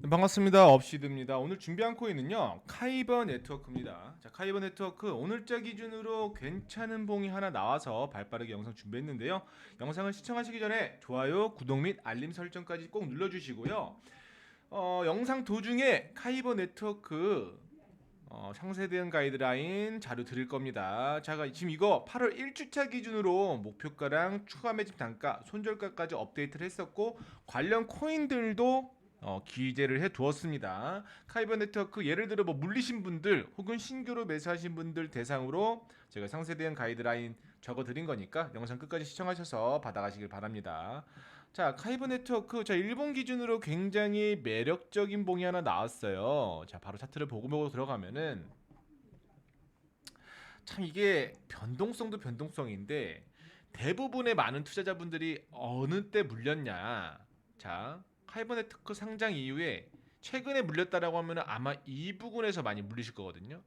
네, 반갑습니다. 업시드입니다. 오늘 준비한 코인은요. 카이버 네트워크입니다. 자, 카이버 네트워크 오늘자 기준으로 괜찮은 봉이 하나 나와서 발빠르게 영상 준비했는데요. 영상을 시청하시기 전에 좋아요, 구독 및 알림 설정까지 꼭 눌러 주시고요. 어, 영상 도중에 카이버 네트워크 어, 상세 대응 가이드라인 자료 드릴 겁니다. 자, 지금 이거 8월 1주차 기준으로 목표가랑 추가 매집 단가, 손절가까지 업데이트를 했었고 관련 코인들도 어, 기재를 해 두었습니다. 카이버 네트워크 예를 들어 뭐 물리신 분들 혹은 신규로 매수하신 분들 대상으로 제가 상세 대응 가이드라인 적어 드린 거니까 영상 끝까지 시청하셔서 받아가시길 바랍니다. 자, 카이버 네트워크 자, 일본 기준으로 굉장히 매력적인 봉이 하나 나왔어요. 자, 바로 차트를 보고 보고 들어가면은 참 이게 변동성도 변동성인데 대부분의 많은 투자자분들이 어느 때 물렸냐. 자, 카이버 네트워크 상장 이후에 최근에 물렸다라고 하면 아마 이 부근에서 많이 물리실 거거든요.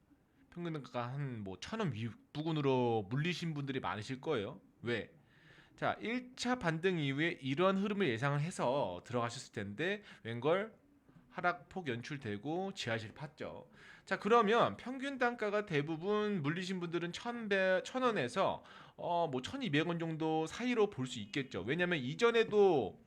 평균가 한뭐 천원 윗부근으로 물리신 분들이 많으실 거예요. 왜? 자, 1차 반등 이후에 이러한 흐름을 예상을 해서 들어가셨을 텐데 웬걸 하락폭 연출되고 지하실 팠죠. 자, 그러면 평균 단가가 대부분 물리신 분들은 1,100, 1,000원에서 어, 뭐 1,200원 정도 사이로 볼 수 있겠죠. 왜냐면 이전에도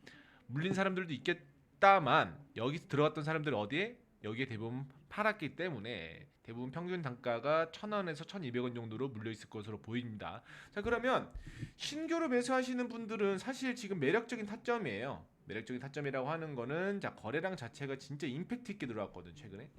물린 사람들도 있겠다만 여기서 들어갔던 사람들 어디에? 여기에 대부분 팔았기 때문에 대부분 평균 단가가 1,000원에서 1,200원 정도로 물려 있을 것으로 보입니다. 자, 그러면 신규로 매수하시는 분들은 사실 지금 매력적인 타점이에요. 매력적인 타점이라고 하는 거는 자, 거래량 자체가 진짜 임팩트 있게 들어왔거든, 최근에.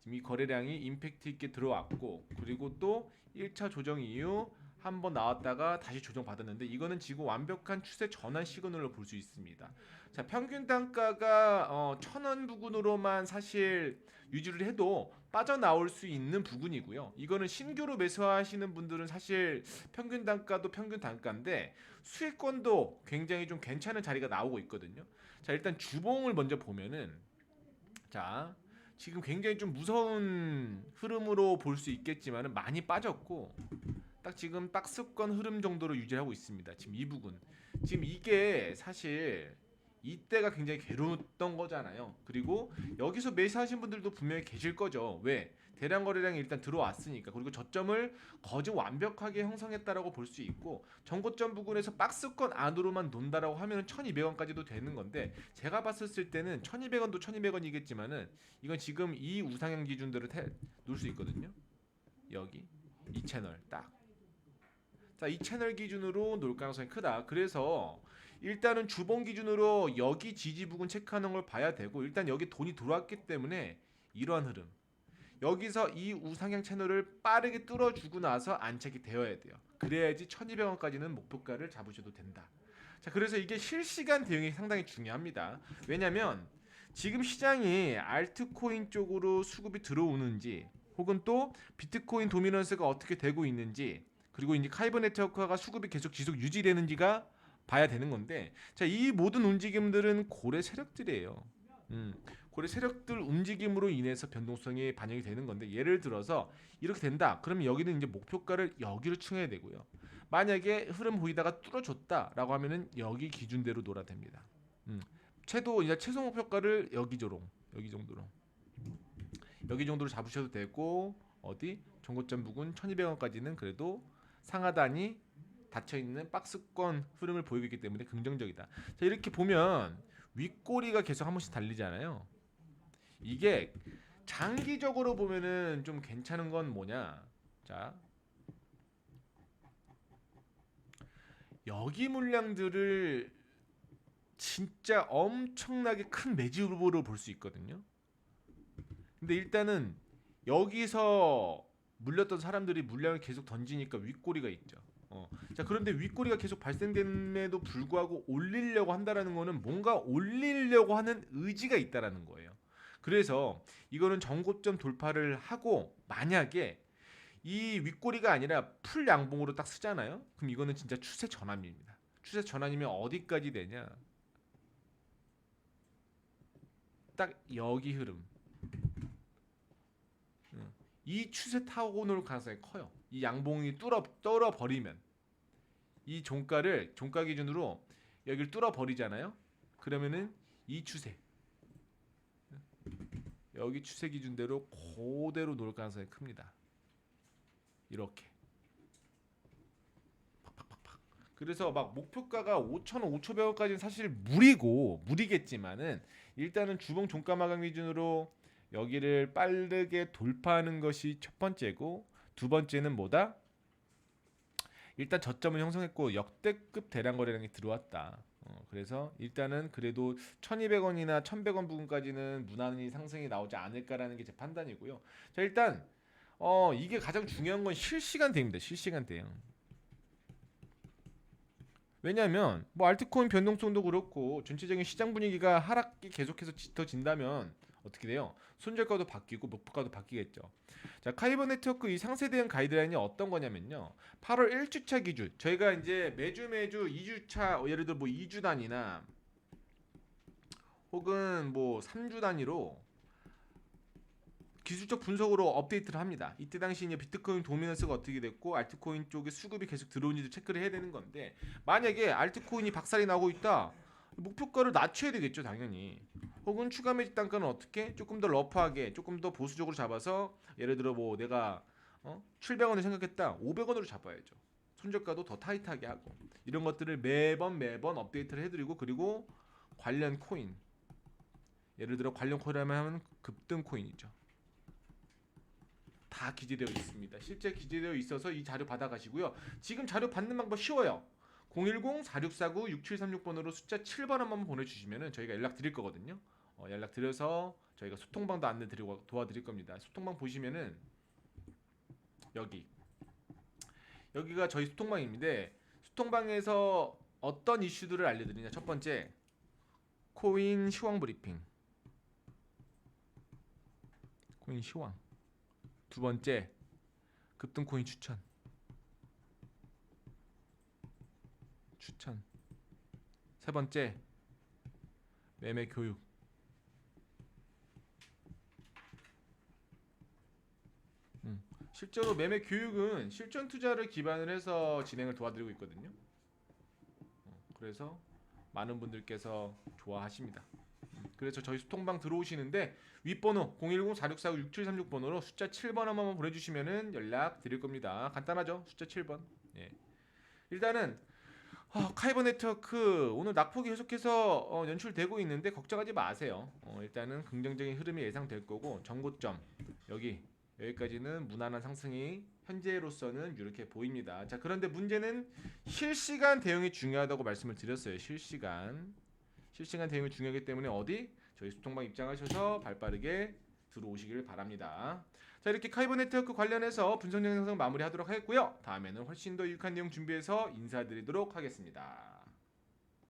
지금 이 거래량이 임팩트 있게 들어왔고 그리고 또 1차 조정 이후 한번 나왔다가 다시 조정 받았는데 이거는 지금 완벽한 추세 전환 시그널로 볼 수 있습니다. 자 평균 단가가 어, 천원 부근으로만 사실 유지를 해도 빠져나올 수 있는 부분이고요. 이거는 신규로 매수하시는 분들은 사실 평균 단가도 평균 단가인데 수익권도 굉장히 좀 괜찮은 자리가 나오고 있거든요. 자 일단 주봉을 먼저 보면은 자 지금 굉장히 좀 무서운 흐름으로 볼 수 있겠지만은 많이 빠졌고 딱 지금 박스권 흐름 정도로 유지하고 있습니다. 지금 이 부분. 지금 이게 사실 이때가 굉장히 괴로웠던 거잖아요. 그리고 여기서 매수하신 분들도 분명히 계실 거죠. 왜? 대량 거래량이 일단 들어왔으니까. 그리고 저점을 거의 완벽하게 형성했다라고 볼 수 있고 전고점 부근에서 박스권 안으로만 논다라고 하면 1,200원까지도 되는 건데 제가 봤었을 때는 1,200원도 1,200원이겠지만은 이건 지금 이 우상향 기준대로 태, 놓을 수 있거든요. 여기 이 채널 딱. 자, 이 채널 기준으로 놀 가능성이 크다. 그래서 일단은 주봉 기준으로 여기 지지 부근 체크하는 걸 봐야 되고 일단 여기 돈이 들어왔기 때문에 이러한 흐름. 여기서 이 우상향 채널을 빠르게 뚫어주고 나서 안착이 되어야 돼요. 그래야지 1200원까지는 목표가를 잡으셔도 된다. 자, 그래서 이게 실시간 대응이 상당히 중요합니다. 왜냐면 지금 시장이 알트코인 쪽으로 수급이 들어오는지 혹은 또 비트코인 도미넌스가 어떻게 되고 있는지 그리고 이제 카이버 네트워크가 수급이 계속 지속 유지되는지가 봐야 되는 건데 자 이 모든 움직임들은 고래 세력들이에요. 음, 고래 세력들 움직임으로 인해서 변동성이 반영이 되는 건데 예를 들어서 이렇게 된다. 그러면 여기는 이제 목표가를 여기로 충해야 되고요. 만약에 흐름 보이다가 뚫어줬다라고 하면은 여기 기준대로 놀아 됩니다. 음, 최도 이제 최소 목표가를 여기 조롱 여기 정도로 여기 정도로 잡으셔도 되고 어디 종고점 부근 1,200원까지는 그래도 상하단이 닫혀 있는 박스권 흐름을 보이고 있기 때문에 긍정적이다. 자, 이렇게 보면 윗꼬리가 계속 한 번씩 달리잖아요. 이게 장기적으로 보면은 좀 괜찮은 건 뭐냐? 자. 여기 물량들을 진짜 엄청나게 큰 매집으로 볼 수 있거든요. 근데 일단은 여기서 물렸던 사람들이 물량을 계속 던지니까 윗꼬리가 있죠. 어. 자 그런데 윗꼬리가 계속 발생됨에도 불구하고 올리려고 한다라는 거는 뭔가 올리려고 하는 의지가 있다라는 거예요. 그래서 이거는 정고점 돌파를 하고 만약에 이 윗꼬리가 아니라 풀 양봉으로 딱 쓰잖아요. 그럼 이거는 진짜 추세 전환입니다. 추세 전환이면 어디까지 되냐? 딱 여기 흐름. 이 추세 타고 놀 가능성이 커요. 이 양봉이 뚫어 떨어 버리면 이 종가를 종가 기준으로 여기를 뚫어 버리잖아요. 그러면은 이 추세 여기 추세 기준대로 그대로 놓을 가능성이 큽니다. 이렇게. 팍팍팍팍. 그래서 막 목표가가 5,000원, 5,100원까지는 사실 무리고 무리겠지만은 일단은 주봉 종가 마감 기준으로 여기를 빠르게 돌파하는 것이 첫 번째고 두 번째는 뭐다? 일단 저점을 형성했고 역대급 대량 거래량이 들어왔다. 어, 그래서 일단은 그래도 1,200원이나 1,100원 부분까지는 무난히 상승이 나오지 않을까라는 게 제 판단이고요. 자 일단 어 이게 가장 중요한 건 실시간 대입니다. 실시간 대응. 왜냐하면 뭐 알트코인 변동성도 그렇고 전체적인 시장 분위기가 하락이 계속해서 짙어진다면 어떻게 돼요? 손절가도 바뀌고 목표가도 바뀌겠죠. 자 카이버 네트워크 이 상세 대응 가이드라인이 어떤 거냐면요. 8월 1주차 기준 저희가 이제 매주 매주 2주차 예를 들어 뭐 2주 단위나 혹은 뭐 3주 단위로 기술적 분석으로 업데이트를 합니다. 이때 당시 이제 비트코인 도미넌스가 어떻게 됐고 알트코인 쪽에 수급이 계속 들어오는지도 체크를 해야 되는 건데 만약에 알트코인이 박살이 나고 있다 목표가를 낮춰야 되겠죠 당연히 혹은 추가 매집 단가는 어떻게 조금 더 러프하게 조금 더 보수적으로 잡아서 예를 들어 뭐 내가 어? 700원을 생각했다 500원으로 잡아야죠 손절가도 더 타이트하게 하고 이런 것들을 매번 매번 업데이트를 해드리고 그리고 관련 코인 예를 들어 관련 코인이라면 급등 코인이죠 다 기재되어 있습니다. 실제 기재되어 있어서 이 자료 받아가시고요. 지금 자료 받는 방법 쉬워요. 010-4649-6736번으로 숫자 7번 한번 보내주시면은 저희가 연락 드릴 거거든요. 어, 연락 드려서 저희가 소통방도 안내 드리고 도와드릴 겁니다. 소통방 보시면은 여기. 여기가 저희 소통방입니다. 소통방에서 어떤 이슈들을 알려드리냐? 첫 번째 코인 시황 브리핑. 코인 시황. 두 번째 급등 코인 추천. 추천. 세 번째 매매 교육 음, 실제로 매매 교육은 실전 투자를 기반을 해서 진행을 도와드리고 있거든요 어, 그래서 많은 분들께서 좋아하십니다 음, 그래서 저희 소통방 들어오시는데 윗번호 010-4649-6736번으로 숫자 7번 한번 보내주시면은 연락 드릴 겁니다. 간단하죠? 숫자 7번. 예. 일단은 어, 카이버 네트워크 오늘 낙폭이 계속해서 어, 연출되고 있는데 걱정하지 마세요. 어, 일단은 긍정적인 흐름이 예상될 거고 정고점 여기 여기까지는 무난한 상승이 현재로서는 이렇게 보입니다. 자 그런데 문제는 실시간 대응이 중요하다고 말씀을 드렸어요. 실시간 실시간 대응이 중요하기 때문에 어디 저희 소통방 입장하셔서 발 빠르게 들어오시길 바랍니다. 자 이렇게 카이버 네트워크 관련해서 분석 영상 마무리하도록 하겠고요. 다음에는 훨씬 더 유익한 내용 준비해서 인사드리도록 하겠습니다.